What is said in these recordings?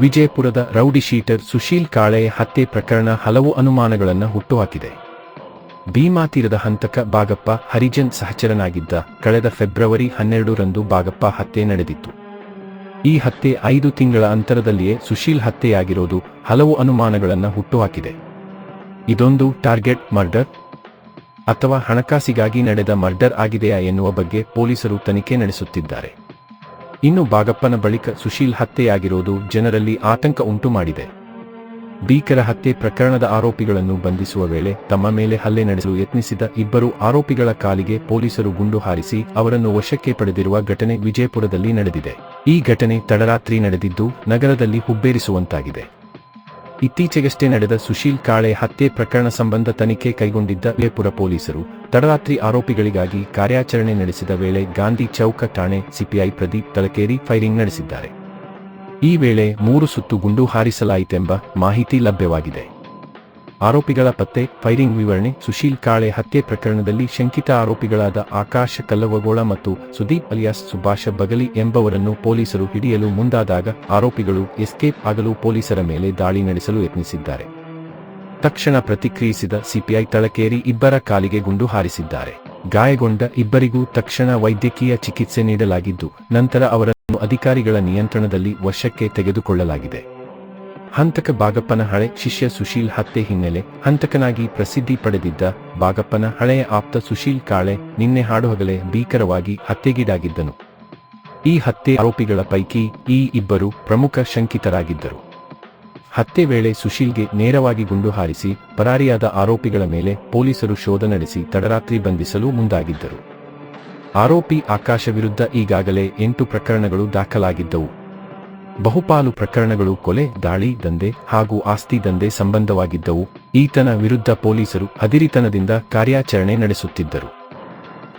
ವಿಜಯಪುರದ rowdy sheeter Sushil Kale ಹತ್ಯೆ ಪ್ರಕರಣ ಹಲವು ಅನುಮಾನಗಳನ್ನು ಹುಟ್ಟುಹಾಕಿದೆ. ಭೀಮಾ ತೀರದ ಹಂತಕ ಬಾಗಪ್ಪ ಹರಿಜನ್ ಸಹಚರನಾಗಿದ್ದ ಕಳೆದ ಫೆಬ್ರವರಿ ಹನ್ನೆರಡರಂದು ಬಾಗಪ್ಪ ಹತ್ಯೆ ನಡೆದಿತ್ತು. ಈ ಹತ್ಯೆ ಐದು ತಿಂಗಳ ಅಂತರದಲ್ಲಿಯೇ ಸುಶೀಲ್ ಹತ್ಯೆಯಾಗಿರೋದು ಹಲವು ಅನುಮಾನಗಳನ್ನು ಹುಟ್ಟುಹಾಕಿದೆ. ಇದೊಂದು ಟಾರ್ಗೆಟ್ ಮರ್ಡರ್? ಅಥವಾ ಹಣಕಾಸಿಗಾಗಿ ನಡೆದ ಮರ್ಡರ್ ಆಗಿದೆಯಾ ಎನ್ನುವ ಬಗ್ಗೆ ಪೊಲೀಸರು ತನಿಖೆ ನಡೆಸುತ್ತಿದ್ದಾರೆ. ಇನ್ನು ಬಾಗಪ್ಪನ ಬಳಿಕ ಸುಶೀಲ್ ಹತ್ಯೆಯಾಗಿರೋದು ಜನರಲ್ಲಿ ಆತಂಕ ಉಂಟು ಮಾಡಿದೆ ಭೀಕರ ಹತ್ಯೆ ಪ್ರಕರಣದ ಆರೋಪಿಗಳನ್ನು ಬಂಧಿಸುವ ವೇಳೆ ತಮ್ಮ ಮೇಲೆ ಹಲ್ಲೆ ನಡೆಸಲು ಯತ್ನಿಸಿದ ಇಬ್ಬರು ಆರೋಪಿಗಳ ಕಾಲಿಗೆ ಪೊಲೀಸರು ಗುಂಡು ಹಾರಿಸಿ ಅವರನ್ನು ವಶಕ್ಕೆ ಪಡೆದಿರುವ ಘಟನೆ ವಿಜಯಪುರದಲ್ಲಿ ನಡೆದಿದೆ. ಈ ಘಟನೆ ತಡರಾತ್ರಿ ನಡೆದಿದ್ದು ನಗರದಲ್ಲಿ ಹುಬ್ಬೇರಿಸುವಂತಾಗಿದೆ. ಇತ್ತೀಚೆಗಷ್ಟೇ ನಡೆದ ಸುಶೀಲ್ ಕಾಳೆ ಹತ್ಯೆ ಪ್ರಕರಣ ಸಂಬಂಧ ತನಿಖೆ ಕೈಗೊಂಡಿದ್ದ ವಿಜಯಪುರ ಪೊಲೀಸರು. ತಡರಾತ್ರಿ ಆರೋಪಿಗಳಿಗಾಗಿ ಕಾರ್ಯಾಚರಣೆ ನಡೆಸಿದ ವೇಳೆ ಗಾಂಧಿ ಚೌಕ ಠಾಣೆ ಸಿಪಿಐ ಪ್ರದೀಪ್ ತಲಕೇರಿ ಫೈರಿಂಗ್ ನಡೆಸಿದ್ದಾರೆ. ಈ ವೇಳೆ ಮೂರು ಸುತ್ತು ಗುಂಡು ಹಾರಿಸಲಾಯಿತೆಂಬ ಮಾಹಿತಿ ಲಭ್ಯವಾಗಿದೆ. ಆರೋಪಿಗಳ ಪತ್ತೆ, ಫೈರಿಂಗ್ ವಿವರಣೆ, ಸುಶೀಲ್ ಕಾಳೆ ಹತ್ಯೆ ಪ್ರಕರಣದಲ್ಲಿ ಶಂಕಿತ ಆರೋಪಿಗಳಾದ ಆಕಾಶ ಕಲ್ಲವಗೋಳ ಮತ್ತು ಸುದೀಪ್ ಅಲಿಯಾಸ್ ಸುಭಾಷ ಬಗಲಿ ಎಂಬವರನ್ನು ಪೊಲೀಸರು ಹಿಡಿಯಲು ಮುಂದಾದಾಗ ಆರೋಪಿಗಳು ಎಸ್ಕೇಪ್ ಆಗಲು ಪೊಲೀಸರ ಮೇಲೆ ದಾಳಿ ನಡೆಸಲು ಯತ್ನಿಸಿದ್ದಾರೆ. ತಕ್ಷಣ ಪ್ರತಿಕ್ರಿಯಿಸಿದ ಸಿಪಿಐ ತಳಕೇರಿ ಇಬ್ಬರ ಕಾಲಿಗೆ ಗುಂಡು ಹಾರಿಸಿದ್ದಾರೆ. ಗಾಯಗೊಂಡ ಇಬ್ಬರಿಗೂ ತಕ್ಷಣ ವೈದ್ಯಕೀಯ ಚಿಕಿತ್ಸೆ ನೀಡಲಾಗಿದ್ದು, ನಂತರ ಅವರನ್ನು ಅಧಿಕಾರಿಗಳ ನಿಯಂತ್ರಣದಲ್ಲಿ ವಶಕ್ಕೆ ತೆಗೆದುಕೊಳ್ಳಲಾಗಿದೆ. ಹಂತಕ ಬಾಗಪ್ಪನ ಹಳೆ ಶಿಷ್ಯ ಸುಶೀಲ್ ಹತ್ಯೆ ಹಿನ್ನೆಲೆ ಹಂತಕನಾಗಿ ಪ್ರಸಿದ್ಧಿ ಪಡೆದಿದ್ದ ಬಾಗಪ್ಪನ ಹಳೆಯ ಆಪ್ತ ಸುಶೀಲ್ ಕಾಳೆ ನಿನ್ನೆ ಹಾಡುಹಗಲೇ ಭೀಕರವಾಗಿ ಹತ್ಯೆಗೀಡಾಗಿದ್ದನು. ಈ ಹತ್ಯೆ ಆರೋಪಿಗಳ ಪೈಕಿ ಈ ಇಬ್ಬರು ಪ್ರಮುಖ ಶಂಕಿತರಾಗಿದ್ದರು. ಹತ್ಯೆ ವೇಳೆ ಸುಶೀಲ್ಗೆ ನೇರವಾಗಿ ಗುಂಡು ಹಾರಿಸಿ ಪರಾರಿಯಾದ ಆರೋಪಿಗಳ ಮೇಲೆ ಪೊಲೀಸರು ಶೋಧ ನಡೆಸಿ ತಡರಾತ್ರಿ ಬಂಧಿಸಲು ಮುಂದಾಗಿದ್ದರು. ಆರೋಪಿ ಆಕಾಶ ವಿರುದ್ಧ ಈಗಾಗಲೇ ಎಂಟು ಪ್ರಕರಣಗಳು ದಾಖಲಾಗಿದ್ದವು. ಬಹುಪಾಲು ಪ್ರಕರಣಗಳು ಕೊಲೆ, ದಾಳಿ, ದಂಧೆ ಹಾಗೂ ಆಸ್ತಿ ದಂಧೆ ಸಂಬಂಧವಾಗಿದ್ದವು. ಈತನ ವಿರುದ್ಧ ಪೊಲೀಸರು ಹದಿರಿತನದಿಂದ ಕಾರ್ಯಾಚರಣೆ ನಡೆಸುತ್ತಿದ್ದರು.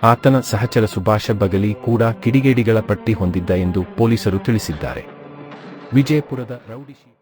ಆತನ ಸಹಚರ ಸುಭಾಷ ಬಗಲಿ ಕೂಡ ಕಿಡಿಗೇಡಿಗಳ ಪಟ್ಟಿ ಹೊಂದಿದ್ದ ಎಂದು ಪೊಲೀಸರು ತಿಳಿಸಿದ್ದಾರೆ. ವಿಜಯಪುರದ ರೌಡಿ ಶೀಟ್